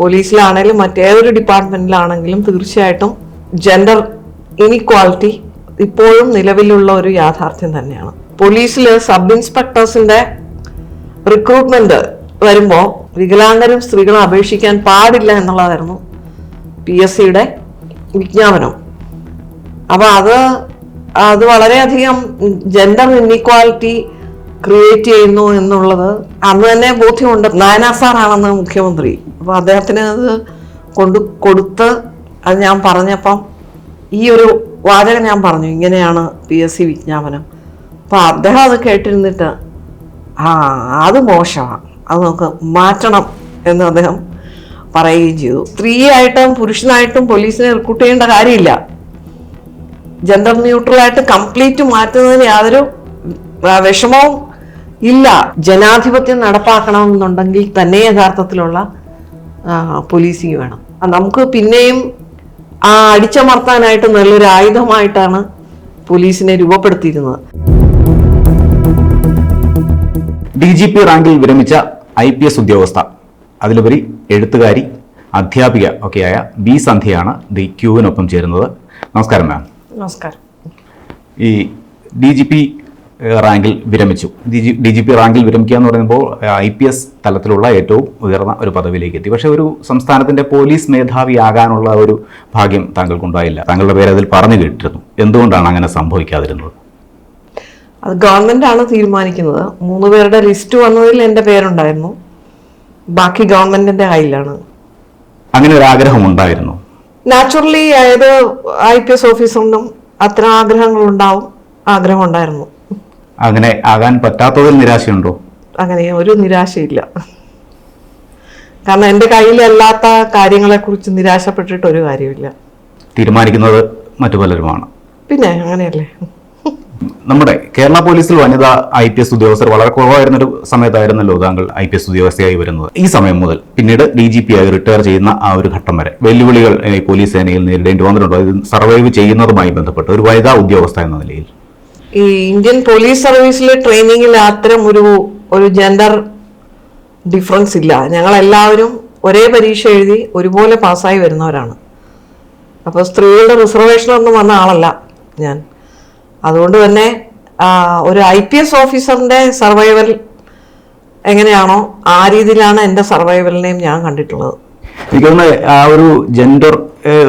പോലീസിലാണെങ്കിലും മറ്റേതൊരു ഡിപ്പാർട്ട്മെന്റിലാണെങ്കിലും തീർച്ചയായിട്ടും gender inequality ഇപ്പോഴും നിലവിലുള്ള ഒരു യാഥാർത്ഥ്യം തന്നെയാണ്. പോലീസിൽ സബ് ഇൻസ്പെക്ടേഴ്സിന്റെ റിക്രൂട്ട്മെന്റ് വരുമ്പോൾ വികലാംഗരും സ്ത്രീകളും അപേക്ഷിക്കാൻ പാടില്ല എന്നുള്ളതായിരുന്നു പി എസ് സിയുടെ വിജ്ഞാപനം. അപ്പൊ അത് അത് വളരെയധികം ജെൻഡർ ഇന്നിക്വാലിറ്റി ക്രിയേറ്റ് ചെയ്യുന്നു എന്നുള്ളത് അന്ന് തന്നെ ബോധ്യമുണ്ട്. നായനാർ സാറാണെന്ന് മുഖ്യമന്ത്രി. അപ്പൊ അദ്ദേഹത്തിന് അത് കൊണ്ട് കൊടുത്ത് അത് ഞാൻ പറഞ്ഞപ്പം ഈ ഒരു വാചകം ഞാൻ പറഞ്ഞു. ഇങ്ങനെയാണ് പി എസ് സി വിജ്ഞാപനം. അപ്പൊ അദ്ദേഹം അത് കേട്ടിരുന്നിട്ട് ആ അത് മോശമാണ്. അത് നമുക്ക് മാറ്റണം എന്ന് അദ്ദേഹം പറയുകയും ചെയ്തു. സ്ത്രീയായിട്ടും പുരുഷനായിട്ടും പോലീസിനെ റിക്രൂട്ട് ചെയ്യേണ്ട കാര്യമില്ല. ജെൻഡർ ന്യൂട്രലായിട്ട് കംപ്ലീറ്റ് മാറ്റുന്നതിന് യാതൊരു വിഷമവും ഇല്ല. ജനാധിപത്യം നടപ്പാക്കണമെന്നുണ്ടെങ്കിൽ തന്നെ യഥാർത്ഥത്തിലുള്ള പോലീസിങ് വേണം. നമുക്ക് പിന്നെയും ആ അടിച്ചമർത്താനായിട്ട് നല്ലൊരു ആയുധമായിട്ടാണ് പോലീസിനെ രൂപപ്പെടുത്തിയിരുന്നത്. ഡി ജി പി റാങ്കിൽ വിരമിച്ച ഐ പി എസ് ഉദ്യോഗസ്ഥ. അതിലുപരി എഴുത്തുകാരി അധ്യാപിക ഒക്കെയായ ബി സന്ധ്യയാണ് ദി ക്യൂവിനൊപ്പം ചേരുന്നത്. നമസ്കാരം മാം. നമസ്കാരം. ഈ ഡി ജി പി റാങ്കിൽ വിരമിച്ചു. ഡി ജി പി റാങ്കിൽ വിരമിക്കുക എന്ന് പറയുമ്പോൾ ഐ പി എസ് തലത്തിലുള്ള ഏറ്റവും ഉയർന്ന ഒരു പദവിയിലേക്ക് എത്തി. പക്ഷേ ഒരു സംസ്ഥാനത്തിന്റെ പോലീസ് മേധാവിയാകാനുള്ള ഒരു ഭാഗ്യം താങ്കൾക്കുണ്ടായില്ല. താങ്കളുടെ പേര് അതിൽ പറഞ്ഞു കേട്ടിരുന്നു. എന്തുകൊണ്ടാണ് അങ്ങനെ സംഭവിക്കാതിരുന്നത്? അത് ഗവൺമെന്റ് ആണ് തീരുമാനിക്കുന്നത്. മൂന്ന് പേരുടെ ലിസ്റ്റ് വന്നതിൽ എന്റെ പേരുണ്ടായിരുന്നു. ബാക്കി ഗവൺമെന്റിന്റെ കയ്യിലാണ്. അങ്ങനെ ഒരു ആഗ്രഹം ഉണ്ടായിരുന്നു. നാച്ചുറലി ഏത് ഐ പി എസ് ഓഫീസറിനും അത്ര ആഗ്രഹങ്ങളുണ്ടാവും ആഗ്രഹം ഉണ്ടായിരുന്നു. അങ്ങനെ ആകാൻ പറ്റാത്തതിൽ നിരാശയുണ്ടോ? അങ്ങനെ ഒരു നിരാശയില്ല. കാരണം എന്റെ കയ്യിലല്ലാത്ത കാര്യങ്ങളെക്കുറിച്ച് നിരാശപ്പെട്ടിട്ട് ഒരു കാര്യമില്ല തീരുമാനിക്കുന്നത് മറ്റു പലരുമാണ്. പിന്നെ അങ്ങനെയല്ലേ? നമ്മുടെ കേരള പോലീസിൽ വനിതാ ഐ പി എസ് ഉദ്യോഗസ്ഥർ വളരെ കുറവായിരുന്ന ഒരു സമയത്തായിരുന്നല്ലോ താങ്കൾ ഐ പി എസ് ഉദ്യോഗസ്ഥയായി വരുന്നത്. ഈ സമയം മുതൽ പിന്നീട് ഡി ജി പി ആയി റിട്ടയർ ചെയ്യുന്ന ആ ഒരു ഘട്ടം വരെ വെല്ലുവിളികൾ പോലീസ് സേനയിൽ നേരിടേണ്ടി വന്നിട്ടുണ്ടോ? ഇത് സർവൈവ് ചെയ്യുന്നതുമായി ബന്ധപ്പെട്ട് ഒരു വനിതാ ഉദ്യോഗസ്ഥ എന്ന നിലയിൽ. ഈ ഇന്ത്യൻ പോലീസ് സർവീസിലെ ട്രെയിനിങ്ങിൽ അത്തരം ഒരു ഒരു ജെൻഡർ ഡിഫറൻസ് ഇല്ല. ഞങ്ങളെല്ലാവരും ഒരേ പരീക്ഷ എഴുതി ഒരുപോലെ പാസ്സായി വരുന്നവരാണ്. അപ്പോൾ സ്ത്രീകളുടെ റിസർവേഷനൊന്നും വന്ന ആളല്ല ഞാൻ. അതുകൊണ്ട് തന്നെ ഒരു ഐ പി എസ് ഓഫീസറിന്റെ സർവൈവൽ എങ്ങനെയാണോ ആ രീതിയിലാണ് എന്റെ സർവൈവലിനെയും ഞാൻ കണ്ടിട്ടുള്ളത്. എനിക്ക് തോന്നുന്നത് ആ ഒരു ജെൻഡർ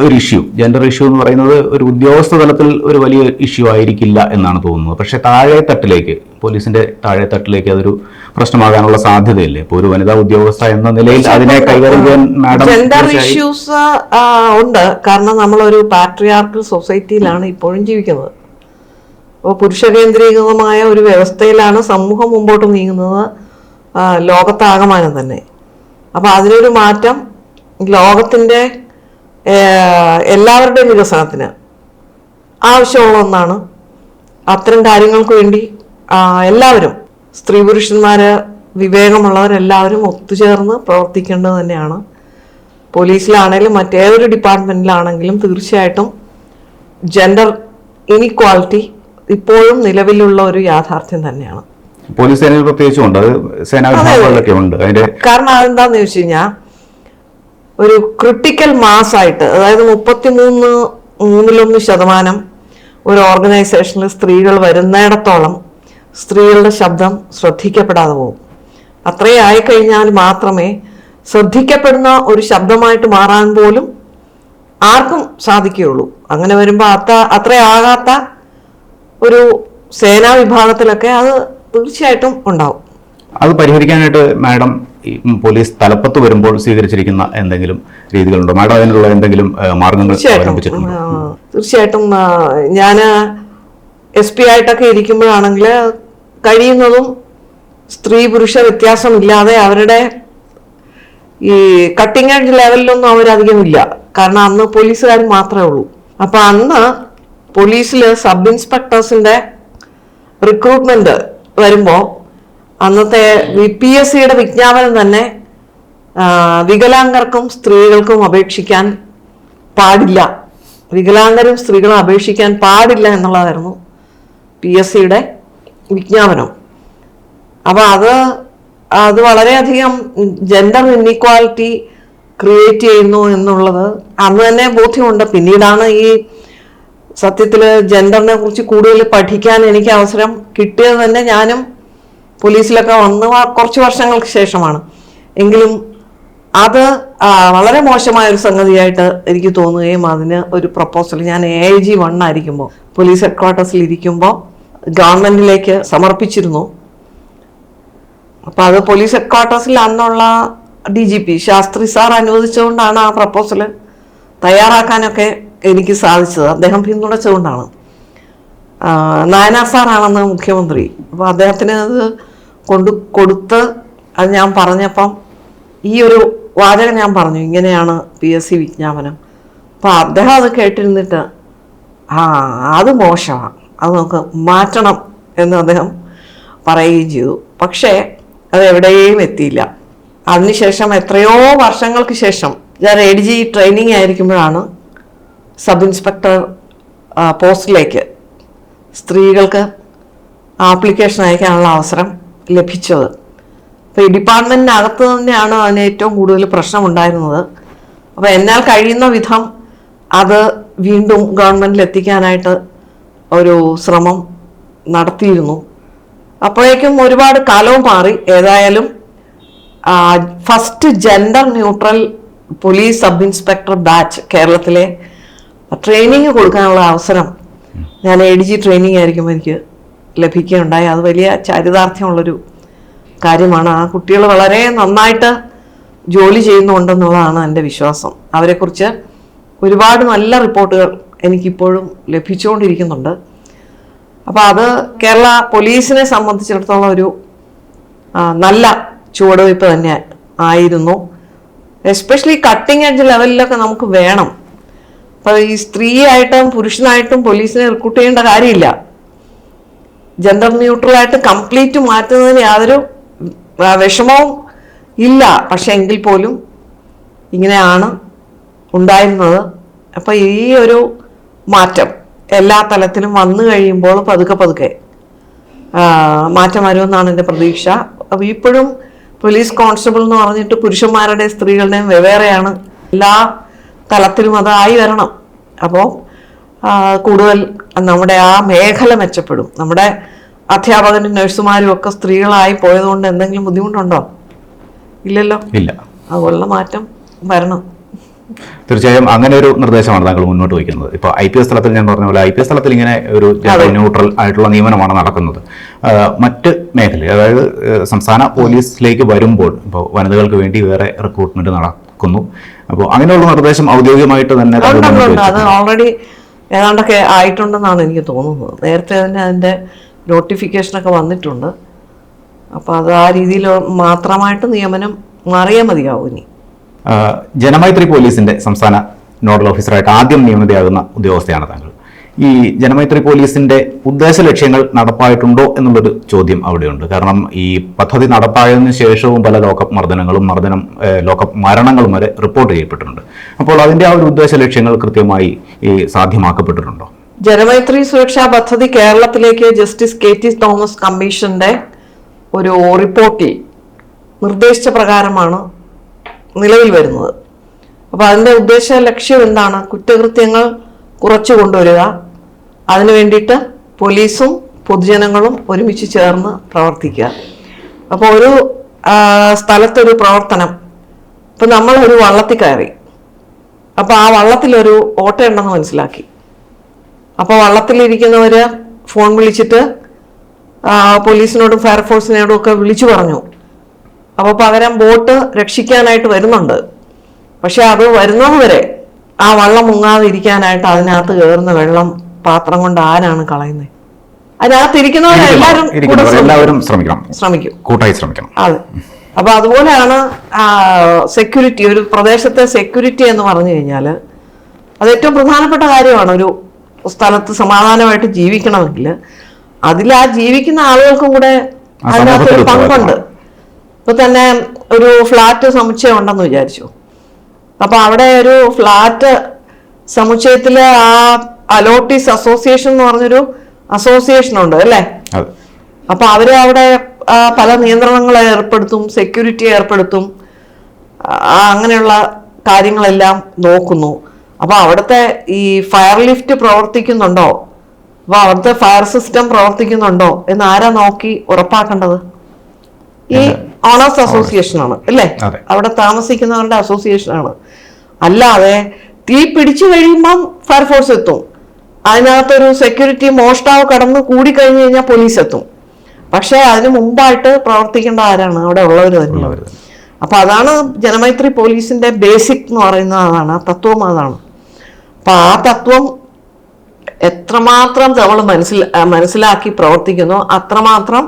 ഒരു ഇഷ്യൂ ജെൻഡർ ഇഷ്യൂ എന്ന് പറയുന്നത് ഒരു ഉദ്യോഗസ്ഥ തലത്തിൽ ഒരു വലിയ ഇഷ്യൂ ആയിരിക്കില്ല എന്നാണ് തോന്നുന്നത്. പക്ഷേ താഴെ തട്ടിലേക്ക് പോലീസിന്റെ താഴെ തട്ടിലേക്ക് അതൊരു പ്രശ്നമാകാനുള്ള സാധ്യതയില്ലേ? ഇപ്പോൾ ഒരു വനിതാ ഉദ്യോഗസ്ഥ എന്ന നിലയിൽ അതിനെ കൈകാര്യം ചെയ്യാൻ മാഡം ജെൻഡർ ഇഷ്യൂസ് ഉണ്ട്. കാരണം നമ്മളൊരു പാട്രിയാർക്കൽ സൊസൈറ്റിയിലാണ് ഇപ്പോഴും ജീവിക്കുന്നത്. അപ്പോൾ പുരുഷ കേന്ദ്രീകൃതമായ ഒരു വ്യവസ്ഥയിലാണ് സമൂഹം മുമ്പോട്ട് നീങ്ങുന്നത് ലോകത്താകമാനം തന്നെ. അപ്പോൾ അതിനൊരു മാറ്റം ലോകത്തിന്റെ എല്ലാവരുടെയും വികസനത്തിന് ആവശ്യമുള്ള ഒന്നാണ് അത്തരം കാര്യങ്ങൾക്ക് വേണ്ടി എല്ലാവരും സ്ത്രീ പുരുഷന്മാർ വിവേകമുള്ളവരെല്ലാവരും ഒത്തുചേർന്ന് പ്രവർത്തിക്കേണ്ടത് തന്നെയാണ്. പോലീസിലാണെങ്കിലും മറ്റേതൊരു ഡിപ്പാർട്ട്മെന്റിലാണെങ്കിലും തീർച്ചയായിട്ടും ജെൻഡർ ഇനിക്വാളിറ്റി ഇപ്പോഴും നിലവിലുള്ള ഒരു യാഥാർത്ഥ്യം തന്നെയാണ്. പോലീസ് സേനയിൽ പ്രത്യേകിച്ചും ഉണ്ട്. അത് സേനാ വിഭാഗങ്ങളിലൊക്കെ ഉണ്ട്. അതിന്റെ കാരണം അതെന്താന്ന് ചോദിച്ചു കഴിഞ്ഞാൽ ഒരു ക്രിട്ടിക്കൽ മാസ് ആയിട്ട് അതായത് മുപ്പത്തിമൂന്ന് മൂന്നിലൊന്ന് ശതമാനം ഒരു ഓർഗനൈസേഷനിൽ സ്ത്രീകൾ വരുന്നിടത്തോളം സ്ത്രീകളുടെ ശബ്ദം ശ്രദ്ധിക്കപ്പെടാതെ പോകും. അത്രയും ആയിക്കഴിഞ്ഞാൽ മാത്രമേ ശ്രദ്ധിക്കപ്പെടുന്ന ഒരു ശബ്ദമായിട്ട് മാറാൻ പോലും ആർക്കും സാധിക്കുകയുള്ളൂ. അങ്ങനെ വരുമ്പോൾ അത്ര അത്രയാകാത്ത ഒരു സേനാ വിഭാഗത്തിലൊക്കെ അത് തീർച്ചയായിട്ടും ഉണ്ടാവും. അത് പരിഹരിക്കാനായിട്ട് മാഡം പോലീസ് തലപ്പത്ത് വരുമ്പോൾ സ്വീകരിച്ചിരിക്കുന്ന എന്തെങ്കിലും രീതികളുണ്ടോ? മാഡം അതിനുള്ള എന്തെങ്കിലും മാർഗങ്ങൾ തീർച്ചയായിട്ടും. അവലംബിച്ചിട്ടുണ്ടോ? തീർച്ചയായിട്ടും ഞാൻ എസ് പി ആയിട്ടൊക്കെ ഇരിക്കുമ്പോഴാണെങ്കിൽ കഴിയുന്നതും സ്ത്രീ പുരുഷ വ്യത്യാസമില്ലാതെ അവരുടെ ഈ കട്ടിംഗ് എഡ്ജ് ലെവലിലൊന്നും അവരധികം ഇല്ല കാരണം അന്ന് പോലീസുകാർ മാത്രമേ ഉള്ളൂ. അപ്പൊ അന്ന് പോലീസിൽ സബ് ഇൻസ്പെക്ടേഴ്സിന്റെ റിക്രൂട്ട്മെന്റ് വരുമ്പോൾ അന്നത്തെ പി എസ് സിയുടെ വിജ്ഞാപനം തന്നെ വികലാംഗർക്കും സ്ത്രീകൾക്കും അപേക്ഷിക്കാൻ പാടില്ല. വികലാംഗരും സ്ത്രീകളും അപേക്ഷിക്കാൻ പാടില്ല എന്നുള്ളതായിരുന്നു പി എസ് സിയുടെ വിജ്ഞാപനം. അപ്പൊ അത് അത് വളരെയധികം ജെൻഡർ ഇൻഇക്വാലിറ്റി ക്രിയേറ്റ് ചെയ്യുന്നു എന്നുള്ളത് അന്ന് തന്നെ ബോധ്യമുണ്ട്. പിന്നീടാണ് ഈ സത്യത്തിൽ ജെൻഡറിനെ കുറിച്ച് കൂടുതൽ പഠിക്കാൻ എനിക്ക് അവസരം കിട്ടിയത് തന്നെ ഞാനും പോലീസിലൊക്കെ വന്ന് കുറച്ച് വർഷങ്ങൾക്ക് ശേഷമാണ്. എങ്കിലും അത് വളരെ മോശമായ ഒരു സംഗതിയായിട്ട് എനിക്ക് തോന്നുകയും അതിന് ഒരു പ്രപ്പോസൽ ഞാൻ എ ഐ ജി വൺ ആയിരിക്കുമ്പോൾ പോലീസ് ഹെഡ് ക്വാർട്ടേഴ്സിൽ ഇരിക്കുമ്പോൾ ഗവൺമെന്റിലേക്ക് സമർപ്പിച്ചിരുന്നു. അപ്പൊ അത് പോലീസ് ഹെഡ് ക്വാർട്ടേഴ്സിൽ അന്നുള്ള D G P Shastri sir അനുവദിച്ചുകൊണ്ടാണ് ആ പ്രപ്പോസൽ തയ്യാറാക്കാനൊക്കെ എനിക്ക് സാധിച്ചത്. അദ്ദേഹം പിന്തുണച്ചുകൊണ്ടാണ് നായനാർ സാറാണെന്ന് മുഖ്യമന്ത്രി. അപ്പോൾ അദ്ദേഹത്തിന് അത് കൊണ്ട് കൊടുത്ത് അത് ഞാൻ പറഞ്ഞപ്പം ഈ ഒരു വാചകം ഞാൻ പറഞ്ഞു. ഇങ്ങനെയാണ് പി എസ് സി വിജ്ഞാപനം. അപ്പോൾ അദ്ദേഹം അത് കേട്ടിരുന്നിട്ട് ആ അത് മോശമാണ് അത് നമുക്ക് മാറ്റണം എന്ന് അദ്ദേഹം പറയുകയും ചെയ്തു. പക്ഷേ അത് എവിടെയും എത്തിയില്ല. അതിനുശേഷം എത്രയോ വർഷങ്ങൾക്ക് ശേഷം ഞാൻ എ ഡി ജി ട്രെയിനിങ് ആയിരിക്കുമ്പോഴാണ് സബ് ഇൻസ്പെക്ടർ പോസ്റ്റിലേക്ക് സ്ത്രീകൾക്ക് ആപ്ലിക്കേഷൻ അയക്കാനുള്ള അവസരം ലഭിച്ചത്. അപ്പോൾ ഈ ഡിപ്പാർട്ട്മെന്റിനകത്ത് തന്നെയാണ് അതിന് ഏറ്റവും കൂടുതൽ പ്രശ്നമുണ്ടായിരുന്നത്. അപ്പോൾ എന്നാൽ കഴിയുന്ന വിധം അത് വീണ്ടും ഗവൺമെന്റിൽ എത്തിക്കാനായിട്ട് ഒരു ശ്രമം നടത്തിയിരുന്നു. അപ്പോഴേക്കും ഒരുപാട് കാലവും മാറി. ഏതായാലും first gender neutral police sub inspector batch കേരളത്തിലെ ട്രെയിനിങ് കൊടുക്കാനുള്ള അവസരം. ഞാൻ എ ഡി ജി ട്രെയിനിങ് ആയിരിക്കും എനിക്ക് ലഭിക്കുകയുണ്ടായി. അത് വലിയ ചാരിതാർത്ഥ്യമുള്ളൊരു കാര്യമാണ്. ആ കുട്ടികൾ വളരെ നന്നായിട്ട് ജോലി ചെയ്യുന്നുണ്ടെന്നുള്ളതാണ് എന്റെ വിശ്വാസം. അവരെക്കുറിച്ച് ഒരുപാട് നല്ല റിപ്പോർട്ടുകൾ എനിക്കിപ്പോഴും ലഭിച്ചുകൊണ്ടിരിക്കുന്നുണ്ട്. അപ്പോൾ അത് കേരള പോലീസിനെ സംബന്ധിച്ചിടത്തോളം ഒരു നല്ല ചുവടുവയ്പ് തന്നെ ആയിരുന്നു. എസ്പെഷ്യലി കട്ടിങ് എഡ്ജ് ലെവലിലൊക്കെ നമുക്ക് വേണം. അപ്പോൾ ഈ സ്ത്രീയായിട്ടും പുരുഷനായിട്ടും പോലീസിനെ റിക്രൂട്ട് ചെയ്യേണ്ട കാര്യമില്ല. ജെൻഡർ ന്യൂട്രലായിട്ട് കംപ്ലീറ്റ് മാറ്റുന്നതിന് യാതൊരു വിഷമവും ഇല്ല. പക്ഷെ എങ്കിൽ പോലും ഇങ്ങനെയാണ് ഉണ്ടായിരുന്നത്. അപ്പോൾ ഈ ഒരു മാറ്റം എല്ലാ തലത്തിലും വന്നു കഴിയുമ്പോൾ പതുക്കെ പതുക്കെ മാറ്റം വരുമെന്നാണ് എന്റെ പ്രതീക്ഷ. അപ്പോൾ ഇപ്പോഴും പോലീസ് കോൺസ്റ്റബിൾ എന്ന് പറഞ്ഞിട്ട് പുരുഷന്മാരുടെയും സ്ത്രീകളുടെയും വെവ്വേറെയാണ് എല്ലാ തലത്തിലും അതായി വരണം. അപ്പോൾ കൂടുതൽ നമ്മുടെ ആ മേഖല മെച്ചപ്പെടും. നമ്മുടെ അധ്യാപകനും നഴ്സുമാരും ഒക്കെ സ്ത്രീകളായി പോയതുകൊണ്ട് എന്തെങ്കിലും ബുദ്ധിമുട്ടുണ്ടോ? ഇല്ലല്ലോ? ഇല്ല. അതുപോലുള്ള മാറ്റം വരണം. തീർച്ചയായും അങ്ങനെ ഒരു നിർദ്ദേശമാണ് താങ്കൾ മുന്നോട്ട് വയ്ക്കുന്നത്. ഇപ്പോൾ ഐ പി എസ് തലത്തിൽ ഞാൻ പറഞ്ഞ പോലെ ഐ പി എസ് തലത്തിൽ ഇങ്ങനെ ഒരു ന്യൂട്രൽ ആയിട്ടുള്ള നിയമനമാണ് നടക്കുന്നത്. മറ്റ് മേഖല അതായത് സംസ്ഥാന പോലീസിലേക്ക് വരുമ്പോൾ ഇപ്പോൾ വനിതകൾക്ക് വേണ്ടി വേറെ റിക്രൂട്ട്മെന്റ് നടക്കുന്നു. അപ്പോൾ അങ്ങനെയുള്ള നിർദ്ദേശം ഔദ്യോഗികമായിട്ട് തന്നെ. അത് ഓൾറെഡി ഏതാണ്ടൊക്കെ ആയിട്ടുണ്ടെന്നാണ് എനിക്ക് തോന്നുന്നത്. നേരത്തെ തന്നെ അതിന്റെ നോട്ടിഫിക്കേഷനൊക്കെ വന്നിട്ടുണ്ട്. അപ്പോൾ അത് ആ രീതിയിൽ മാത്രമായിട്ട് നിയമനം മാറിയാൽ മതിയാവും ഇനി. ജനമൈത്രി പോലീസിന്റെ സംസ്ഥാന നോഡൽ ഓഫീസറായിട്ട് ആദ്യം നിയമിതയാകുന്ന ഉദ്യോഗസ്ഥയാണ് താങ്കൾ ഈ ജനമൈത്രി പോലീസിന്റെ ഉദ്ദേശ ലക്ഷ്യങ്ങൾ നടപ്പായിട്ടുണ്ടോ എന്നുള്ളൊരു ചോദ്യം അവിടെയുണ്ട്. കാരണം ഈ പദ്ധതി നടപ്പായതിനു ശേഷവും പല ലോക്കപ്പ് മർദ്ദനങ്ങളും മർദ്ദനം ലോക്കപ്പ് മരണങ്ങളും വരെ റിപ്പോർട്ട് ചെയ്യപ്പെട്ടിട്ടുണ്ട്. അപ്പോൾ അതിന്റെ ആ ഒരു ഉദ്ദേശ ലക്ഷ്യങ്ങൾ കൃത്യമായി ഈ സാധ്യമാക്കപ്പെട്ടിട്ടുണ്ടോ? ജനമൈത്രി സുരക്ഷാ പദ്ധതി കേരളത്തിലേക്ക് ജസ്റ്റിസ് കെ ടി തോമസ് കമ്മീഷന്റെ ഒരു റിപ്പോർട്ടിൽ നിർദ്ദേശിച്ച പ്രകാരമാണ് നിലവിൽ വരുന്നത്. അപ്പോൾ അതിന്റെ ഉദ്ദേശ ലക്ഷ്യം എന്താണ്? കുറ്റകൃത്യങ്ങൾ കുറച്ചു കൊണ്ടുവരിക അതിനു വേണ്ടിയിട്ട് പോലീസും പൊതുജനങ്ങളും ഒരുമിച്ച് ചേർന്ന് പ്രവർത്തിക്കുക. അപ്പോൾ ഒരു സ്ഥലത്തൊരു പ്രവർത്തനം. ഇപ്പം നമ്മൾ ഒരു വള്ളത്തിൽ കയറി. അപ്പോൾ ആ വള്ളത്തിലൊരു ഓട്ടയുണ്ടെന്ന് മനസ്സിലാക്കി. അപ്പോൾ വള്ളത്തിലിരിക്കുന്നവർ ഫോൺ വിളിച്ചിട്ട് പോലീസിനോടും ഫയർഫോഴ്സിനോടും ഒക്കെ വിളിച്ചു പറഞ്ഞു. അപ്പോൾ പകരം ബോട്ട് രക്ഷിക്കാനായിട്ട് വരുന്നുണ്ട്. പക്ഷെ അത് വരുന്നത് വരെ ആ വള്ളം മുങ്ങാതിരിക്കാനായിട്ട് അതിനകത്ത് കയറുന്ന വെള്ളം പാത്രം കൊണ്ട് ആരാണ് കളയുന്നത് അതിനകത്ത് ഇരിക്കുന്നവരെല്ലാവരും കൂടെ ഇരിക്കുന്നവർ ശ്രമിക്കും. എല്ലാവരും ശ്രമിക്കണം. ശ്രമിക്കും. കൂട്ടായി ശ്രമിക്കണം. അതെ. അപ്പൊ അതുപോലെയാണ് സെക്യൂരിറ്റി ഒരു പ്രദേശത്തെ സെക്യൂരിറ്റി എന്ന് പറഞ്ഞു കഴിഞ്ഞാൽ അത് ഏറ്റവും പ്രധാനപ്പെട്ട കാര്യമാണ്. ഒരു സ്ഥലത്ത് സമാധാനമായിട്ട് ജീവിക്കണമെങ്കിൽ അതിൽ ആ ജീവിക്കുന്ന ആളുകൾക്കും കൂടെ അതിനകത്തൊരു അതിനകത്ത് ഒരു പങ്കുണ്ട്. ഇപ്പൊ തന്നെ ഒരു ഫ്ലാറ്റ് സമുച്ചയം ഉണ്ടെന്ന് വിചാരിച്ചു. അപ്പൊ അവിടെ ഒരു ഫ്ലാറ്റ് സമുച്ചയത്തിലെ ആ അലോട്ടീസ് അസോസിയേഷൻ എന്ന് പറഞ്ഞൊരു അസോസിയേഷൻ ഉണ്ട് അല്ലേ? അപ്പൊ അവർ അവിടെ പല നിയന്ത്രണങ്ങൾ ഏർപ്പെടുത്തും സെക്യൂരിറ്റി ഏർപ്പെടുത്തും അങ്ങനെയുള്ള കാര്യങ്ങളെല്ലാം നോക്കുന്നു. അപ്പൊ അവിടുത്തെ ഈ ഫയർ ലിഫ്റ്റ് പ്രവർത്തിക്കുന്നുണ്ടോ? അപ്പൊ അവിടുത്തെ ഫയർ സിസ്റ്റം പ്രവർത്തിക്കുന്നുണ്ടോ? എന്ന് ആരാ നോക്കി ഉറപ്പാക്കേണ്ടത്? ഈ ഓണേഴ്സ് അസോസിയേഷൻ ആണ് അല്ലേ? അവിടെ താമസിക്കുന്നവരുടെ അസോസിയേഷൻ ആണ്. അല്ലാതെ തീ പിടിച്ചു കഴിയുമ്പം ഫയർഫോഴ്സ് എത്തും. അതിനകത്തൊരു സെക്യൂരിറ്റി മോഷ്ടാവ് കടന്ന് കൂടി കഴിഞ്ഞു കഴിഞ്ഞാൽ പോലീസ് എത്തും പക്ഷേ അതിന് മുമ്പായിട്ട് പ്രവർത്തിക്കേണ്ട ആരാണ്? അവിടെ ഉള്ളവർ തന്നെ. അപ്പൊ അതാണ് ജനമൈത്രി പോലീസിന്റെ ബേസിക് എന്ന് പറയുന്നത് അതാണ് ആ തത്വം അതാണ്. അപ്പൊ ആ തത്വം എത്രമാത്രം നമ്മൾ മനസ്സിൽ മനസ്സിലാക്കി പ്രവർത്തിക്കുന്നോ അത്രമാത്രം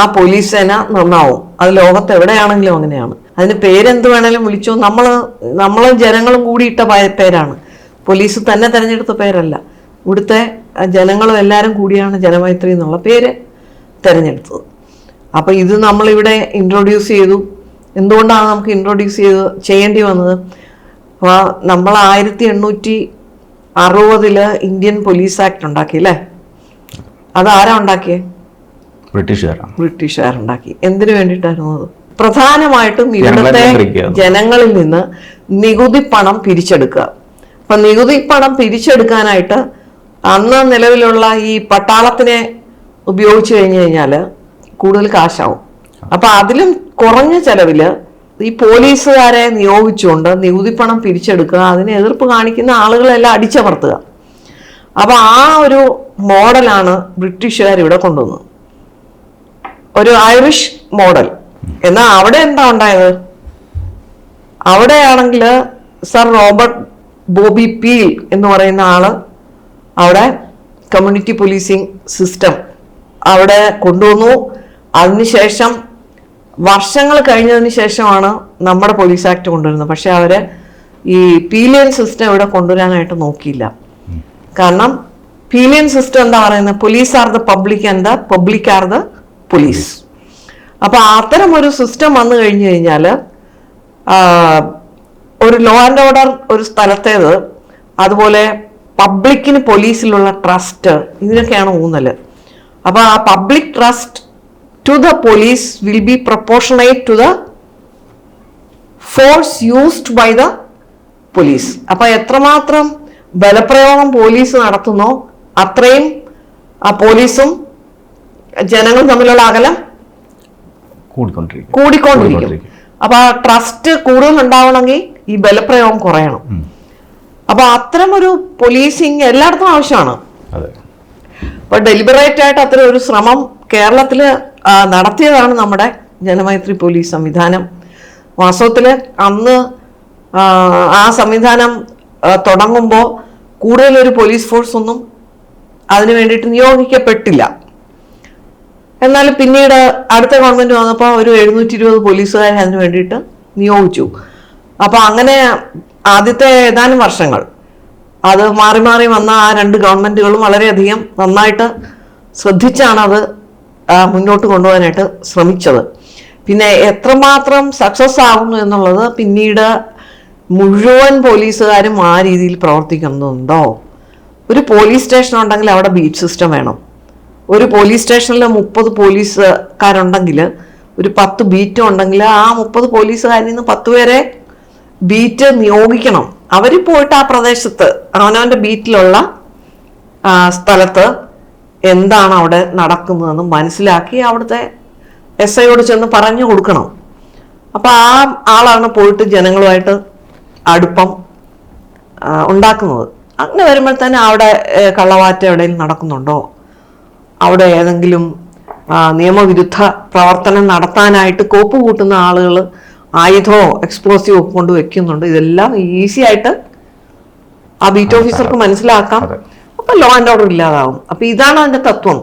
ആ പോലീസ് സേന നന്നാവും. അത് ലോകത്ത് എവിടെയാണെങ്കിലും അങ്ങനെയാണ്. അതിന് പേരെന്ത് വേണേലും വിളിച്ചോ. നമ്മൾ നമ്മൾ ജനങ്ങളും കൂടിയിട്ട പേരാണ്. പോലീസ് തന്നെ തിരഞ്ഞെടുത്ത പേരല്ല. ഇവിടുത്തെ ജനങ്ങളും എല്ലാവരും കൂടിയാണ് ജനമൈത്രി എന്നുള്ള പേര് തിരഞ്ഞെടുത്തത്. അപ്പോൾ ഇത് നമ്മളിവിടെ ഇൻട്രൊഡ്യൂസ് ചെയ്തു. എന്തുകൊണ്ടാണ് നമുക്ക് ഇൻട്രൊഡ്യൂസ് ചെയ്ത് ചെയ്യേണ്ടി വന്നത്? അപ്പോൾ നമ്മൾ ആയിരത്തി എണ്ണൂറ്റി അറുപതിൽ ഇന്ത്യൻ പോലീസ് ആക്ട് ഉണ്ടാക്കി അല്ലേ? അത് ആരാ ഉണ്ടാക്കിയേ? ബ്രിട്ടീഷുകാരാണ്. ബ്രിട്ടീഷുകാരുണ്ടാക്കി എന്തിനു വേണ്ടിയിട്ടായിരുന്നു അത്? പ്രധാനമായിട്ടും ഇവിടുത്തെ ജനങ്ങളിൽ നിന്ന് നികുതി പണം പിരിച്ചെടുക്കുക. അപ്പം നികുതി പണം പിരിച്ചെടുക്കാനായിട്ട് അന്ന് നിലവിലുള്ള ഈ പട്ടാളത്തിനെ ഉപയോഗിച്ചു കഴിഞ്ഞു കഴിഞ്ഞാൽ കൂടുതൽ കാശാവും. അപ്പം അതിലും കുറഞ്ഞ ചെലവിൽ ഈ പോലീസുകാരെ നിയോഗിച്ചുകൊണ്ട് നികുതിപ്പണം പണം പിരിച്ചെടുക്കുക അതിനെ എതിർപ്പ് കാണിക്കുന്ന ആളുകളെല്ലാം അടിച്ചമർത്തുക. അപ്പോൾ ആ ഒരു മോഡലാണ് ബ്രിട്ടീഷുകാർ ഇവിടെ കൊണ്ടുവന്നത്. ഒരു ഐറിഷ് മോഡൽ. എന്നാൽ അവിടെ എന്താ ഉണ്ടായത്? അവിടെയാണെങ്കിൽ സർ റോബർട്ട് ബോബി പീൽ എന്ന് പറയുന്ന ആൾ അവിടെ കമ്മ്യൂണിറ്റി പോലീസിങ് സിസ്റ്റം അവിടെ കൊണ്ടുവന്നു. അതിനുശേഷം വർഷങ്ങൾ കഴിഞ്ഞതിന് ശേഷമാണ് നമ്മുടെ പോലീസ് ആക്ട് കൊണ്ടുവരുന്നത്. പക്ഷെ അവർ ഈ പീലിയൻ സിസ്റ്റം ഇവിടെ കൊണ്ടുവരാനായിട്ട് നോക്കിയില്ല. കാരണം പീലിയൻ സിസ്റ്റം എന്താ പറയുന്നത്? പോലീസ് ആർ ദ പബ്ലിക് എന്താ പബ്ലിക് ആർ ദ പോലീസ് അപ്പോൾ അത്തരം ഒരു സിസ്റ്റം വന്നു കഴിഞ്ഞു കഴിഞ്ഞാൽ ഒരു ലോ ആൻഡ് ഓർഡർ ഒരു സ്ഥലത്തേത് അതുപോലെ പബ്ലിക്കിന് പോലീസിലുള്ള ട്രസ്റ്റ് ഇതിനൊക്കെയാണ് ഊന്നൽ അപ്പോൾ ആ public trust to the police will be proportionate to the force used by the police. അപ്പോൾ എത്രമാത്രം ബലപ്രയോഗം പോലീസ് നടത്തുന്നോ അത്രയും ആ പോലീസും ജനങ്ങൾ തമ്മിലുള്ള അകലം കൂടിക്കൊണ്ടിരിക്കും. കൂടിക്കൊണ്ടിരിക്കും. അപ്പോൾ അപ്പൊ ആ ട്രസ്റ്റ് കൂടുതൽ ഉണ്ടാവണമെങ്കിൽ ഈ ബലപ്രയോഗം കുറയണം. അപ്പൊ അത്തരം ഒരു പോലീസിങ് എല്ലായിടത്തും ആവശ്യമാണ്. അപ്പൊ ഡെലിബറേറ്റ് ആയിട്ട് അത്തരം ഒരു ശ്രമം കേരളത്തിൽ നടത്തിയതാണ് നമ്മുടെ ജനമൈത്രി പോലീസ് സംവിധാനം. വാസ്തവത്തിൽ അന്ന് ആ, ആ സംവിധാനം തുടങ്ങുമ്പോൾ കൂടുതലൊരു പോലീസ് ഫോഴ്സ് ഒന്നും അതിനു വേണ്ടിയിട്ട് നിയോഗിക്കപ്പെട്ടില്ല. എന്നാൽ പിന്നീട് അടുത്ത ഗവൺമെന്റ് വന്നപ്പോൾ ഒരു എഴുന്നൂറ്റി ഇരുപത് പോലീസുകാരെ അതിനു വേണ്ടിയിട്ട് നിയോഗിച്ചു. അപ്പോൾ അങ്ങനെ ആദ്യത്തെ ഏതാനും വർഷങ്ങൾ. അത് മാറി മാറി വന്ന ആ രണ്ട് ഗവൺമെന്റുകളും വളരെയധികം നന്നായിട്ട് ശ്രദ്ധിച്ചാണ് അത് മുന്നോട്ട് കൊണ്ടുപോകാനായിട്ട് ശ്രമിച്ചത്. പിന്നെ എത്രമാത്രം സക്സസ് ആകുന്നു എന്നുള്ളത് പിന്നീട് മുഴുവൻ പോലീസുകാരും ആ രീതിയിൽ പ്രവർത്തിക്കുന്നുണ്ടോ? ഒരു പോലീസ് സ്റ്റേഷൻ ഉണ്ടെങ്കിൽ അവിടെ ബീറ്റ് സിസ്റ്റം വേണം. ഒരു പോലീസ് സ്റ്റേഷനിൽ മുപ്പത് പോലീസുകാരുണ്ടെങ്കിൽ ഒരു പത്ത് ബീറ്റ് ഉണ്ടെങ്കിൽ ആ മുപ്പത് പോലീസുകാരിൽ നിന്ന് പത്ത് പേരെ ബീറ്റ് നിയോഗിക്കണം. അവർ പോയിട്ട് ആ പ്രദേശത്ത് അവനവന്റെ ബീറ്റിലുള്ള സ്ഥലത്ത് എന്താണ് അവിടെ നടക്കുന്നതെന്ന് മനസ്സിലാക്കി അവിടുത്തെ എസ് ഐയോട് ചെന്ന് പറഞ്ഞു കൊടുക്കണം. അപ്പോൾ ആ ആളാണ് പോയിട്ട് ജനങ്ങളുമായിട്ട് അടുപ്പം ഉണ്ടാക്കുന്നത്. അങ്ങനെ വരുമ്പോൾ തന്നെ അവിടെ കള്ളവാറ്റ എവിടെയെങ്കിലും നടക്കുന്നുണ്ടോ? അവിടെ ഏതെങ്കിലും നിയമവിരുദ്ധ പ്രവർത്തനം നടത്താനായിട്ട് കോപ്പ് കൂട്ടുന്ന ആളുകൾ ആയുധമോ എക്സ്പ്ലോസീവോ ഒക്കെ കൊണ്ട് വെക്കുന്നുണ്ട്. ഇതെല്ലാം ഈസി ആയിട്ട് ആ ബീറ്റ് ഓഫീസർക്ക് മനസ്സിലാക്കാം. അപ്പൊ ലോ ആൻഡ് ഓർഡർ ഇല്ലാതാവും. അപ്പൊ ഇതാണ് അതിന്റെ തത്വം.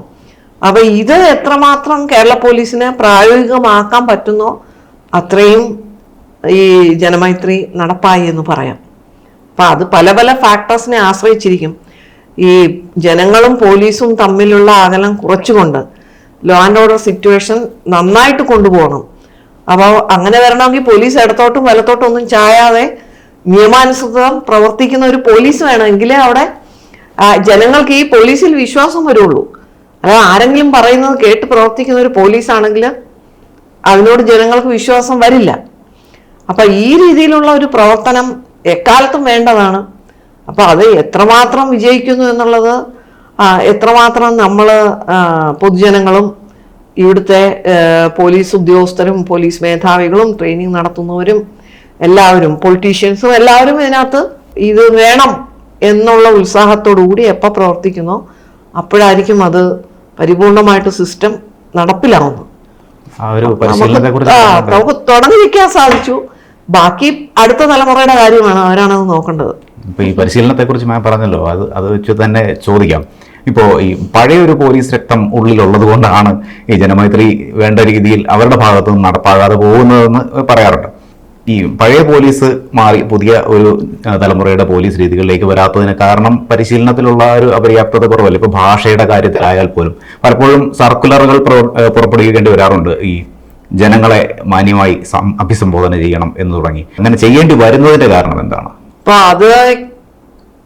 അപ്പൊ ഇത് എത്രമാത്രം കേരള പോലീസിനെ പ്രായോഗികമാക്കാൻ പറ്റുന്നോ അത്രയും ഈ ജനമൈത്രി നടപ്പായി എന്ന് പറയാം. അപ്പൊ അത് പല പല ഫാക്ടേഴ്സിനെ ആശ്രയിച്ചിരിക്കും. ഈ ജനങ്ങളും പോലീസും തമ്മിലുള്ള അകലം കുറച്ചുകൊണ്ട് ലോ ആൻഡ് ഓർഡർ സിറ്റുവേഷൻ നന്നായിട്ട് കൊണ്ടുപോകണം. അപ്പോൾ അങ്ങനെ വരണമെങ്കിൽ പോലീസ് ഇടത്തോട്ടും വലത്തോട്ടും ഒന്നും ചായാതെ നിയമാനുസൃതം പ്രവർത്തിക്കുന്ന ഒരു പോലീസ് വേണമെങ്കിലേ അവിടെ ജനങ്ങൾക്ക് ഈ പോലീസിൽ വിശ്വാസം വരുള്ളൂ. അല്ലാതെ ആരെങ്കിലും പറയുന്നത് കേട്ട് പ്രവർത്തിക്കുന്ന ഒരു പോലീസ് ആണെങ്കിൽ അതിനോട് ജനങ്ങൾക്ക് വിശ്വാസം വരില്ല. അപ്പൊ ഈ രീതിയിലുള്ള ഒരു പ്രവർത്തനം എക്കാലത്തും വേണ്ടതാണ്. അപ്പൊ അത് എത്രമാത്രം വിജയിക്കുന്നു എന്നുള്ളത് എത്രമാത്രം നമ്മൾ പൊതുജനങ്ങളും ഇവിടുത്തെ പോലീസ് ഉദ്യോഗസ്ഥരും പോലീസ് മേധാവികളും ട്രെയിനിങ് നടത്തുന്നവരും എല്ലാവരും പൊളിറ്റീഷ്യൻസും എല്ലാവരും ഇതിനകത്ത് ഇത് വേണം എന്നുള്ള ഉത്സാഹത്തോടു കൂടി എപ്പോൾ പ്രവർത്തിക്കുന്നോ അപ്പോഴായിരിക്കും അത് പരിപൂർണമായിട്ട് സിസ്റ്റം നടപ്പിലാവുന്നത്. നമുക്ക് തുടങ്ങി വെക്കാൻ സാധിച്ചു. ബാക്കി അടുത്ത തലമുറയുടെ കാര്യമാണ് അവരാണത് നോക്കേണ്ടത്? ഈ പരിശീലനത്തെ കുറിച്ച് മാം പറഞ്ഞല്ലോ അത് അത് വെച്ച് തന്നെ ചോദിക്കാം. ഇപ്പോൾ ഈ പഴയൊരു പോലീസ് രക്തം ഉള്ളിലുള്ളത് കൊണ്ടാണ് ഈ ജനമൈത്രി വേണ്ട രീതിയിൽ അവരുടെ ഭാഗത്തു നിന്ന് നടപ്പാകാതെ പോകുന്നതെന്ന് പറയാറുണ്ട്. ഈ പഴയ പോലീസ് മാറി പുതിയ ഒരു തലമുറയുടെ പോലീസ് രീതികളിലേക്ക് വരാത്തതിന് കാരണം പരിശീലനത്തിലുള്ള ഒരു അപര്യാപ്തത കുറവല്ല? ഇപ്പോൾ ഭാഷയുടെ കാര്യത്തിലായാൽ പോലും പലപ്പോഴും സർക്കുലറുകൾ പുറപ്പെടുവിക്കേണ്ടി വരാറുണ്ട്. ഈ ജനങ്ങളെ മാന്യമായി അഭിസംബോധന ചെയ്യണം എന്ന് തുടങ്ങി. അങ്ങനെ ചെയ്യേണ്ടി വരുന്നതിന്റെ കാരണം എന്താണ്? അപ്പൊ അത്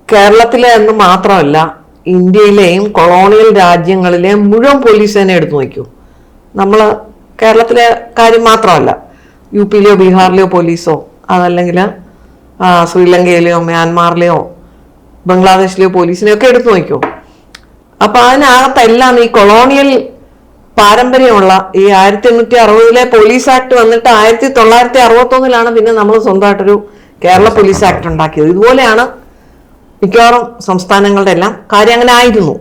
കേരളത്തിലെ എന്ന് മാത്രമല്ല ഇന്ത്യയിലെയും കൊളോണിയൽ രാജ്യങ്ങളിലെയും മുഴുവൻ പോലീസ് തന്നെ എടുത്തു നോക്കൂ നമ്മൾ കേരളത്തിലെ കാര്യം മാത്രമല്ല. യു പിയിലെയോ ബീഹാറിലെയോ പോലീസോ അതല്ലെങ്കിൽ ശ്രീലങ്കയിലെയോ മ്യാൻമാറിലെയോ ബംഗ്ലാദേശിലെയോ പോലീസിനെയൊക്കെ എടുത്തു നോക്കൂ അപ്പോൾ അതിനകത്തെല്ലാം ഈ കൊളോണിയൽ പാരമ്പര്യമുള്ള ഈ ആയിരത്തി എണ്ണൂറ്റി അറുപതിലെ പോലീസ് ആക്ട് വന്നിട്ട് ആയിരത്തി തൊള്ളായിരത്തി അറുപത്തൊന്നിലാണ് പിന്നെ നമ്മൾ സ്വന്തമായിട്ടൊരു കേരള പോലീസ് ആക്ട് ഉണ്ടാക്കിയത്. ഇതുപോലെയാണ് മിക്കവാറും സംസ്ഥാനങ്ങളുടെ എല്ലാം കാര്യം അങ്ങനെ ആയിരുന്നു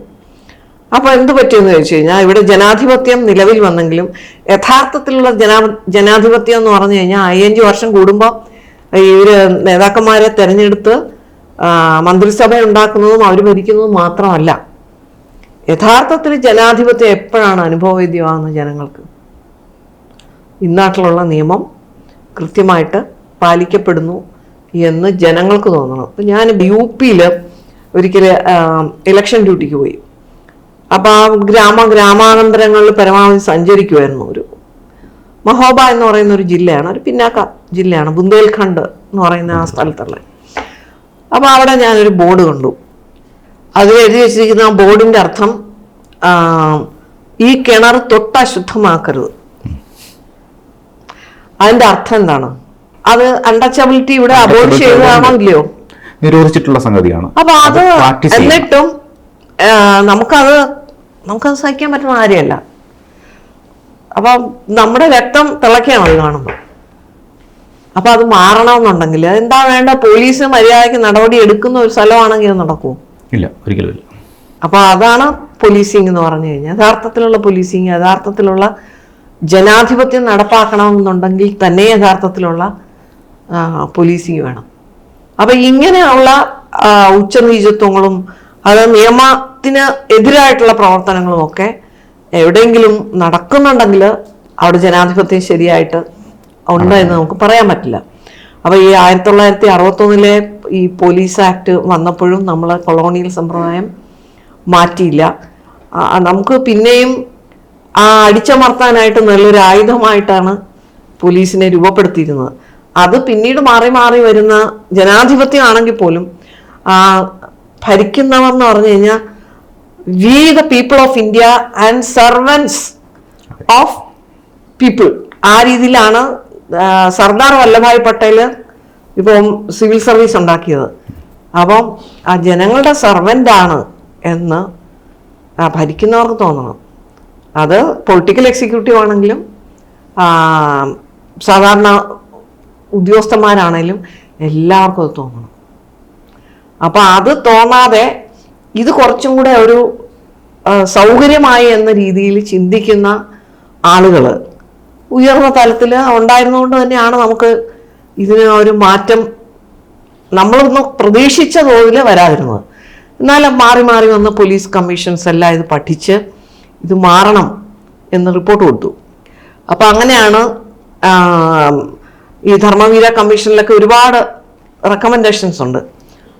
അപ്പോൾ എന്ത് പറ്റിയെന്ന് ചോദിച്ചു കഴിഞ്ഞാൽ ഇവിടെ ജനാധിപത്യം നിലവിൽ വന്നെങ്കിലും യഥാർത്ഥത്തിലുള്ള ജനാ ജനാധിപത്യം എന്ന് പറഞ്ഞു കഴിഞ്ഞാൽ അയ്യഞ്ച് വർഷം കൂടുമ്പോൾ ഇവർ നേതാക്കന്മാരെ തെരഞ്ഞെടുത്ത് മന്ത്രിസഭ ഉണ്ടാക്കുന്നതും അവർ ഭരിക്കുന്നതും മാത്രമല്ല. യഥാർത്ഥത്തിൽ ജനാധിപത്യം എപ്പോഴാണ് അനുഭവവേദ്യമാകുന്നത് ജനങ്ങൾക്ക്? ഇന്നാട്ടിലുള്ള നിയമം കൃത്യമായിട്ട് പാലിക്കപ്പെടുന്നു. എന്ന് ജനങ്ങൾക്ക് തോന്നണം. അപ്പം ഞാൻ യു പിയിൽ ഒരിക്കൽ ഇലക്ഷൻ ഡ്യൂട്ടിക്ക് പോയി. അപ്പോൾ ആ ഗ്രാമ ഗ്രാമാന്തരങ്ങളിൽ പരമാവധി സഞ്ചരിക്കുമായിരുന്നു ഒരു. മഹോബ എന്ന് പറയുന്ന ഒരു ജില്ലയാണ്. ഒരു പിന്നാക്ക ജില്ലയാണ്. ബുന്ദേൽഖണ്ഡ് എന്ന് പറയുന്ന ആ സ്ഥലത്തുള്ള. അപ്പോൾ അവിടെ ഞാനൊരു ബോർഡ് കണ്ടു. അതിൽ എഴുതി വെച്ചിരിക്കുന്ന ആ ബോർഡിന്റെ അർത്ഥം ഈ കിണർ തൊട്ട് അശുദ്ധമാക്കരുത് അതിന്റെ അർത്ഥം എന്താണ്? അത് അൺടച്ചബിലിറ്റി ഇവിടെ അബോർഡ് ചെയ്തതാണോ ഇല്ലയോ നിരോധിച്ചിട്ടുള്ള സംഗതിയാണ്. അപ്പൊ അത് എന്നിട്ടും നമുക്കത് നമുക്കത് സഹിക്കാൻ പറ്റുന്ന കാര്യമല്ല. അപ്പൊ നമ്മുടെ രക്തം തിളയ്ക്കണം അത് കാണുമ്പോൾ അപ്പൊ അത് മാറണമെന്നുണ്ടെങ്കിൽ എന്താ വേണ്ട? പോലീസ് മര്യാദയ്ക്ക് നടപടി എടുക്കുന്ന ഒരു സ്ഥലമാണെങ്കിൽ അത് നടക്കുമോ ഇല്ല ഒരിക്കലും ഇല്ല. അപ്പോൾ അതാണ് പോലീസിംഗ് എന്ന് പറഞ്ഞു കഴിഞ്ഞാൽ. യഥാർത്ഥത്തിലുള്ള പോലീസിംഗ് യഥാർത്ഥത്തിലുള്ള ജനാധിപത്യം നടപ്പാക്കണമെന്നുണ്ടെങ്കിൽ തന്നെ യഥാർത്ഥത്തിലുള്ള പോലീസിങ് വേണം. അപ്പൊ ഇങ്ങനെയുള്ള ഉച്ചനീചത്വങ്ങളും അത് നിയമത്തിന് എതിരായിട്ടുള്ള പ്രവർത്തനങ്ങളും ഒക്കെ എവിടെയെങ്കിലും നടക്കുന്നുണ്ടെങ്കിൽ അവിടെ ജനാധിപത്യം ശരിയായിട്ട് ഉണ്ട് എന്ന് നമുക്ക് പറയാൻ പറ്റില്ല. അപ്പോൾ ഈ ആയിരത്തി തൊള്ളായിരത്തി അറുപത്തൊന്നിലെ ഈ പോലീസ് ആക്ട് വന്നപ്പോഴും നമ്മൾ കൊളോണിയൽ സമ്പ്രദായം മാറ്റിയില്ല. നമുക്ക് പിന്നെയും ആ അടിച്ചമർത്താനായിട്ട് നല്ലൊരു ആയുധമായിട്ടാണ് പോലീസിനെ രൂപപ്പെടുത്തിയിരുന്നത്. അത് പിന്നീട് മാറി മാറി വരുന്ന ജനാധിപത്യമാണെങ്കിൽ പോലും ഭരിക്കുന്നവർ എന്ന് പറഞ്ഞു കഴിഞ്ഞാൽ we the people of India and servants of people ആ രീതിയിലാണ് സർദാർ വല്ലഭായ് പട്ടേൽ ഇപ്പം സിവിൽ സർവീസ് ഉണ്ടാക്കിയത്. അപ്പം ആ ജനങ്ങളുടെ സർവന്റ് ആണ് എന്ന് ആ, ഭരിക്കുന്നവർക്ക് തോന്നണം. അത് പൊളിറ്റിക്കൽ എക്സിക്യൂട്ടീവ് ആണെങ്കിലും സാധാരണ ഉദ്യോഗസ്ഥന്മാരാണേലും എല്ലാവർക്കും അത് തോന്നണം. അപ്പൊ അത് തോന്നാതെ ഇത് കുറച്ചും കൂടെ ഒരു സൗകര്യമായി എന്ന രീതിയിൽ ചിന്തിക്കുന്ന ആളുകൾ ഉയർന്ന തലത്തിൽ ഉണ്ടായിരുന്നുകൊണ്ട് തന്നെയാണ് നമുക്ക് ഇതിന് ഒരു മാറ്റം നമ്മളൊന്നും പ്രതീക്ഷിച്ച തോതിൽ വരാതിരുന്നത്. എന്നാലും മാറി മാറി വന്ന് പോലീസ് കമ്മീഷൻസ് എല്ലാം ഇത് പഠിച്ച് ഇത് മാറണം എന്ന് റിപ്പോർട്ട് കൊടുത്തു. അപ്പം അങ്ങനെയാണ് ഈ ധർമ്മവീര കമ്മീഷനിലൊക്കെ ഒരുപാട് റെക്കമെൻഡേഷൻസ് ഉണ്ട്.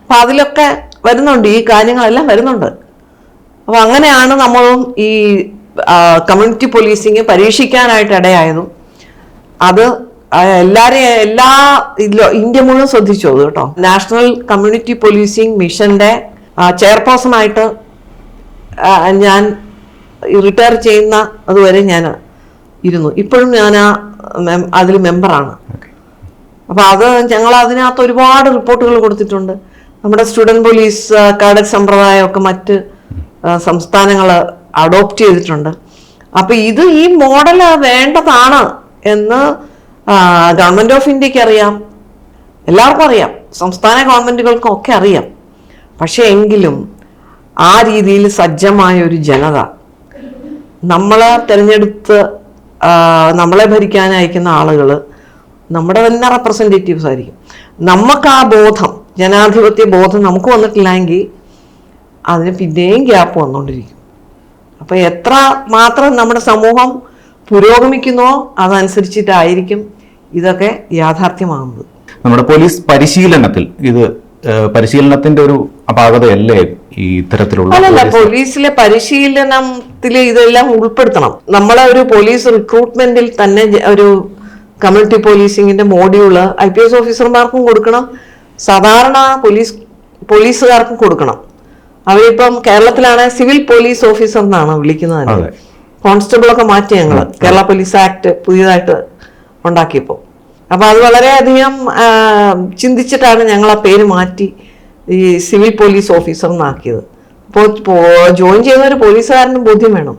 അപ്പം അതിലൊക്കെ വരുന്നുണ്ട് ഈ കാര്യങ്ങളെല്ലാം വരുന്നുണ്ട്. അപ്പോൾ അങ്ങനെയാണ് നമ്മളും ഈ കമ്മ്യൂണിറ്റി പോലീസിങ് പരീക്ഷിക്കാനായിട്ട് ഇടയായതും. അത് എല്ലാരെയും എല്ലാ ഇന്ത്യ മുഴുവൻ ശ്രദ്ധിച്ചു കേട്ടോ. നാഷണൽ കമ്മ്യൂണിറ്റി പോലീസിങ് മിഷന്റെ ചെയർപേഴ്സൺ ആയിട്ട് ഞാൻ റിട്ടയർ ചെയ്യുന്ന അതുവരെ ഞാൻ ഇരുന്നു. ഇപ്പോഴും ഞാൻ ആ അതിൽ മെമ്പറാണ് അപ്പോൾ അത് ഞങ്ങൾ അതിനകത്ത് ഒരുപാട് റിപ്പോർട്ടുകൾ കൊടുത്തിട്ടുണ്ട്. നമ്മുടെ സ്റ്റുഡന്റ് പോലീസ് കാഡറ്റ് സമ്പ്രദായമൊക്കെ മറ്റ് സംസ്ഥാനങ്ങൾ അഡോപ്റ്റ് ചെയ്തിട്ടുണ്ട്. അപ്പൊ ഇത് ഈ മോഡൽ വേണ്ടതാണ് എന്ന് ഗവൺമെന്റ് ഓഫ് ഇന്ത്യയ്ക്ക് അറിയാം. എല്ലാവർക്കും അറിയാം. സംസ്ഥാന ഗവൺമെന്റുകൾക്കും ഒക്കെ അറിയാം. പക്ഷെ എങ്കിലും ആ രീതിയിൽ സജ്ജമായ ഒരു ജനത നമ്മളെ തിരഞ്ഞെടുത്ത് നമ്മളെ ഭരിക്കാൻ അയക്കുന്ന ആളുകൾ നമ്മുടെ തന്നെ റെപ്രസെന്റേറ്റീവ്സ് ആയിരിക്കും. നമുക്ക് ആ ബോധം ജനാധിപത്യ ബോധം നമുക്ക് വന്നിട്ടില്ലെങ്കിൽ അതിന് പിന്നെയും ഗ്യാപ്പ് വന്നുകൊണ്ടിരിക്കും അപ്പോൾ എത്ര മാത്രം നമ്മുടെ സമൂഹം പുരോഗമിക്കുന്നോ അതനുസരിച്ചിട്ടായിരിക്കും ഇതൊക്കെ യാഥാർത്ഥ്യമാകുന്നത് നമ്മുടെ പോലീസ് പരിശീലനത്തിൽ ഇത് പരിശീലനത്തിന്റെ ഒരു അപാകതയല്ലേ ഈ ഇത്തരത്തിലുള്ള അല്ലല്ല പോലീസ്? പോലീസിലെ പരിശീലനത്തിൽ ഇതെല്ലാം ഉൾപ്പെടുത്തണം. നമ്മളെ ഒരു പോലീസ് റിക്രൂട്ട്മെന്റിൽ തന്നെ ഒരു കമ്മ്യൂണിറ്റി പോലീസിങ്ങിന്റെ മോഡ്യൂൾ ഐ പി എസ് ഓഫീസർമാർക്കും കൊടുക്കണം. സാധാരണ പോലീസ് പോലീസുകാർക്കും കൊടുക്കണം. അവരിപ്പം കേരളത്തിലാണ് സിവിൽ പോലീസ് ഓഫീസർ എന്നാണ് വിളിക്കുന്നത്. കോൺസ്റ്റബിൾ ഒക്കെ മാറ്റി ഞങ്ങൾ കേരള പോലീസ് ആക്ട് പുതിയതായിട്ട് ഉണ്ടാക്കിയപ്പോൾ അപ്പൊ അത് വളരെയധികം ചിന്തിച്ചിട്ടാണ് ഞങ്ങൾ ആ പേര് മാറ്റി ഈ സിവിൽ പോലീസ് ഓഫീസർ എന്നാക്കിയത്. അപ്പോൾ ജോയിൻ ചെയ്യുന്ന ഒരു പോലീസുകാരനും ബോധ്യം വേണം.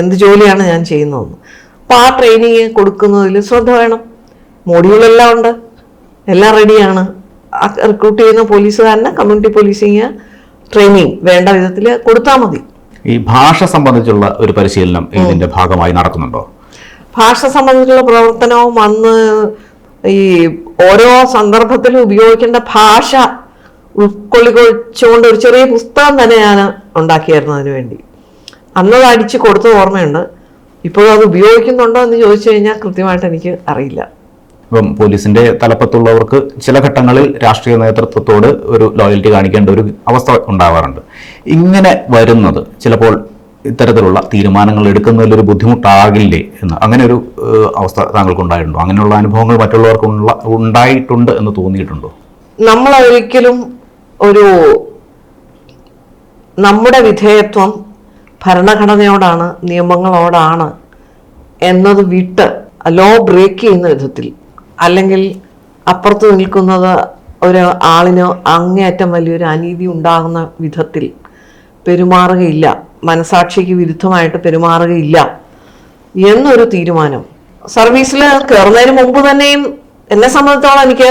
എന്ത് ജോലിയാണ് ഞാൻ ചെയ്യുന്നതെന്ന്. അപ്പോൾ ആ ട്രെയിനിങ് കൊടുക്കുന്നതിൽ ശ്രദ്ധ വേണം. മോഡ്യൂളെല്ലാം ഉണ്ട്. എല്ലാം റെഡിയാണ് റിക്രൂട്ട് ചെയ്യുന്ന പോലീസ് പോലീസുകാരന് കമ്മ്യൂണിറ്റി പോലീസിങ് ട്രെയിനിങ് വേണ്ട വിധത്തിൽ കൊടുത്താൽ മതി. ഈ ഭാഷ സംബന്ധിച്ചുള്ള ഒരു പരിശീലനം ഇതിന്റെ ഭാഗമായി നടക്കുന്നുണ്ടോ? ഭാഷ സംബന്ധിച്ചുള്ള പ്രവർത്തനവും അന്ന് ഈ ഓരോ സന്ദർഭത്തിലും ഉപയോഗിക്കേണ്ട ഭാഷ ഉൾക്കൊള്ളിച്ചുകൊണ്ട് ഒരു ചെറിയ പുസ്തകം തന്നെ ഞാൻ ഉണ്ടാക്കിയായിരുന്നു അതിനു വേണ്ടി അന്നത് അടിച്ച് കൊടുത്ത ഓർമ്മയുണ്ട്. ഇപ്പോഴും അത് ഉപയോഗിക്കുന്നുണ്ടോ എന്ന് ചോദിച്ചു കഴിഞ്ഞാൽ കൃത്യമായിട്ട് എനിക്ക് അറിയില്ല. ഇപ്പം പോലീസിന്റെ തലപ്പത്തുള്ളവർക്ക് ചില ഘട്ടങ്ങളിൽ രാഷ്ട്രീയ നേതൃത്വത്തോട് ഒരു ലോയൽറ്റി കാണിക്കേണ്ട ഒരു അവസ്ഥ ഉണ്ടാവാറുണ്ട്. ഇങ്ങനെ വരുന്നത് ചിലപ്പോൾ ഇത്തരത്തിലുള്ള തീരുമാനങ്ങൾ എടുക്കുന്നതിൽ ഒരു ബുദ്ധിമുട്ടാകില്ലേ എന്ന് അങ്ങനെ ഒരു അവസ്ഥ താങ്കൾക്ക് ഉണ്ടായിട്ടുണ്ടോ അങ്ങനെയുള്ള അനുഭവങ്ങൾ മറ്റുള്ളവർക്കുള്ള ഉണ്ടായിട്ടുണ്ട് എന്ന് തോന്നിയിട്ടുണ്ടോ? നമ്മൾ ഒരിക്കലും ഒരു നമ്മുടെ വിധേയത്വം ഭരണഘടനയോടാണ് നിയമങ്ങളോടാണ് എന്നത് വിട്ട് ലോ ബ്രേക്ക് ചെയ്യുന്ന വിധത്തിൽ അല്ലെങ്കിൽ അപ്പുറത്ത് നിൽക്കുന്നത് ഒരു ആളിന് അങ്ങേയറ്റം വലിയൊരു അനീതി ഉണ്ടാകുന്ന വിധത്തിൽ പെരുമാറുകയില്ല. മനസാക്ഷിക്ക് വിരുദ്ധമായിട്ട് പെരുമാറുകയില്ല എന്നൊരു തീരുമാനം. സർവീസിൽ കയറുന്നതിന് മുമ്പ് തന്നെയും എന്നെ സംബന്ധിച്ചോളം എനിക്ക്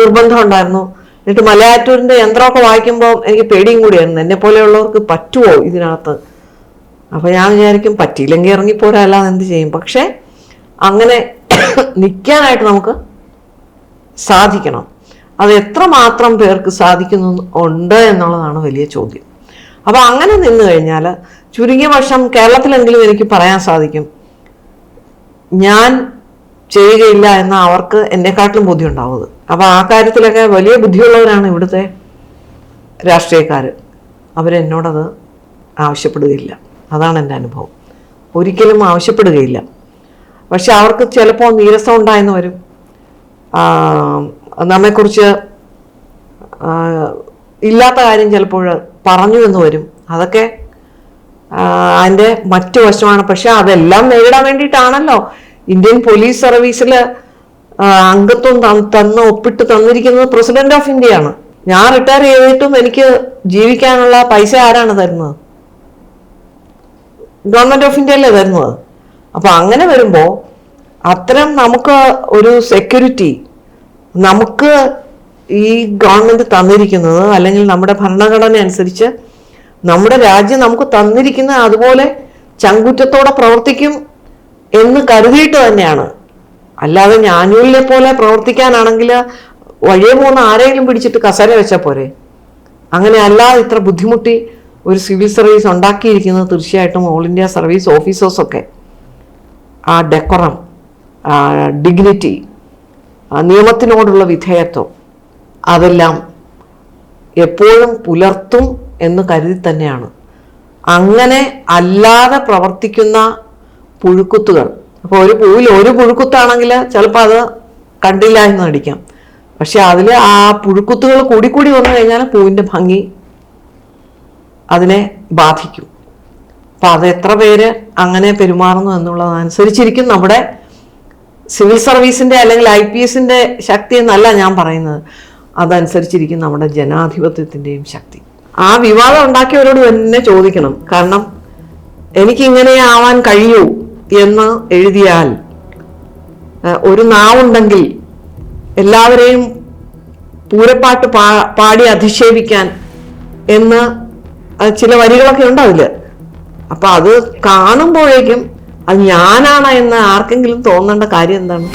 നിർബന്ധം ഉണ്ടായിരുന്നു. എന്നിട്ട് മലയാറ്റൂരിന്റെ യന്ത്രമൊക്കെ വായിക്കുമ്പോൾ എനിക്ക് പേടിയും കൂടിയായിരുന്നു. എന്നെ പോലെയുള്ളവർക്ക് പറ്റുമോ ഇതിനകത്ത്? അപ്പൊ ഞാൻ വിചാരിക്കും പറ്റിയില്ലെങ്കിൽ ഇറങ്ങിപ്പോരല്ലാതെ എന്ത് ചെയ്യും. പക്ഷേ അങ്ങനെ നിൽക്കാനായിട്ട് നമുക്ക് സാധിക്കണം. അത് എത്രമാത്രം പേർക്ക് സാധിക്കുന്നു ഉണ്ട് എന്നുള്ളതാണ് വലിയ ചോദ്യം. അപ്പോൾ അങ്ങനെ നിന്ന് കഴിഞ്ഞാൽ ചുരുങ്ങിയ വർഷം കേരളത്തിലെങ്കിലും എനിക്ക് പറയാൻ സാധിക്കും. ഞാൻ ചെയ്യുകയില്ല എന്ന അവർക്ക് എന്നെക്കാട്ടിലും ബുദ്ധി ഉണ്ടാവുന്നത് അപ്പോൾ ആ കാര്യത്തിലൊക്കെ വലിയ ബുദ്ധിയുള്ളവരാണ് ഇവിടുത്തെ രാഷ്ട്രീയക്കാർ അവരെന്നോടത് ആവശ്യപ്പെടുകയില്ല. അതാണ് എന്റെ അനുഭവം. ഒരിക്കലും ആവശ്യപ്പെടുകയില്ല. പക്ഷെ അവർക്ക് ചിലപ്പോൾ നീരസം ഉണ്ടായെന്ന് വരും. നമ്മെക്കുറിച്ച് ഇല്ലാത്ത കാര്യം ചിലപ്പോൾ പറഞ്ഞു എന്ന് വരും. അതൊക്കെ അതിന്റെ മറ്റു വശമാണ്. പക്ഷെ അതെല്ലാം നേരിടാൻ വേണ്ടിയിട്ടാണല്ലോ. ഇന്ത്യൻ പോലീസ് സർവീസിൽ അംഗത്വം തന്ന് ഒപ്പിട്ട് തന്നിരിക്കുന്നത് പ്രസിഡന്റ് ഓഫ് ഇന്ത്യയാണ്. ഞാൻ റിട്ടയർ ചെയ്തിട്ടും എനിക്ക് ജീവിക്കാനുള്ള പൈസ ആരാണ് തരുന്നത്? ഗവൺമെന്റ് ഓഫ് ഇന്ത്യയല്ലേ തരുന്നത് അപ്പൊ അങ്ങനെ വരുമ്പോൾ അത്തരം നമുക്ക് ഒരു സെക്യൂരിറ്റി നമുക്ക് ഈ ഗവൺമെന്റ് തന്നിരിക്കുന്നത് അല്ലെങ്കിൽ നമ്മുടെ ഭരണഘടന അനുസരിച്ച് നമ്മുടെ രാജ്യം നമുക്ക് തന്നിരിക്കുന്ന അതുപോലെ ചങ്കുറ്റത്തോടെ പ്രവർത്തിക്കും എന്ന് കരുതിയിട്ട് തന്നെയാണ്. അല്ലാതെ ഞാനൂലിനെ പോലെ പ്രവർത്തിക്കാനാണെങ്കിൽ വഴിയെ പോകുന്ന ആരെങ്കിലും പിടിച്ചിട്ട് കസര വെച്ചാൽ പോരെ? അങ്ങനെ അല്ലാതെ ഇത്ര ബുദ്ധിമുട്ടി ഒരു സിവിൽ സർവീസ് ഉണ്ടാക്കിയിരിക്കുന്നത് തീർച്ചയായിട്ടും ഓൾ ഇന്ത്യ സർവീസ് ഓഫീസേഴ്സൊക്കെ ആ ഡെക്കറം ഡിഗ്നിറ്റി നിയമത്തിനോടുള്ള വിധേയത്വം അതെല്ലാം എപ്പോഴും പുലർത്തും എന്ന് കരുതി തന്നെയാണ്. അങ്ങനെ അല്ലാതെ പ്രവർത്തിക്കുന്ന പുഴുക്കുത്തുകൾ. അപ്പോൾ ഒരു പൂവിൽ ഒരു പുഴുക്കുത്താണെങ്കിൽ ചിലപ്പോൾ അത് കണ്ടില്ല എന്ന് നടിക്കാം. പക്ഷെ അതിൽ ആ പുഴുക്കുത്തുകൾ കൂടിക്കൂടി വന്നു കഴിഞ്ഞാൽ പൂവിന്റെ ഭംഗി അതിനെ ബാധിക്കും. അപ്പം അത് എത്ര പേര് അങ്ങനെ പെരുമാറുന്നു എന്നുള്ളതനുസരിച്ചിരിക്കും നമ്മുടെ സിവിൽ സർവീസിന്റെ അല്ലെങ്കിൽ ഐ പി എസിന്റെ ശക്തി എന്നല്ല ഞാൻ പറയുന്നത്. അതനുസരിച്ചിരിക്കും നമ്മുടെ ജനാധിപത്യത്തിന്റെയും ശക്തി. ആ വിവാദം ഉണ്ടാക്കിയവരോട് തന്നെ ചോദിക്കണം. കാരണം എനിക്കിങ്ങനെ ആവാൻ കഴിയൂ എന്ന് എഴുതിയാൽ ഒരു നാവുണ്ടെങ്കിൽ എല്ലാവരെയും പൂരപ്പാട്ട് പാടി അധിക്ഷേപിക്കാൻ എന്ന് ആ, ചില വരികളൊക്കെ ഉണ്ട് അതിൽ അപ്പൊ അത് കാണുമ്പോഴേക്കും അത് ഞാനാണ് എന്ന് ആർക്കെങ്കിലും തോന്നേണ്ട കാര്യം എന്താണ്?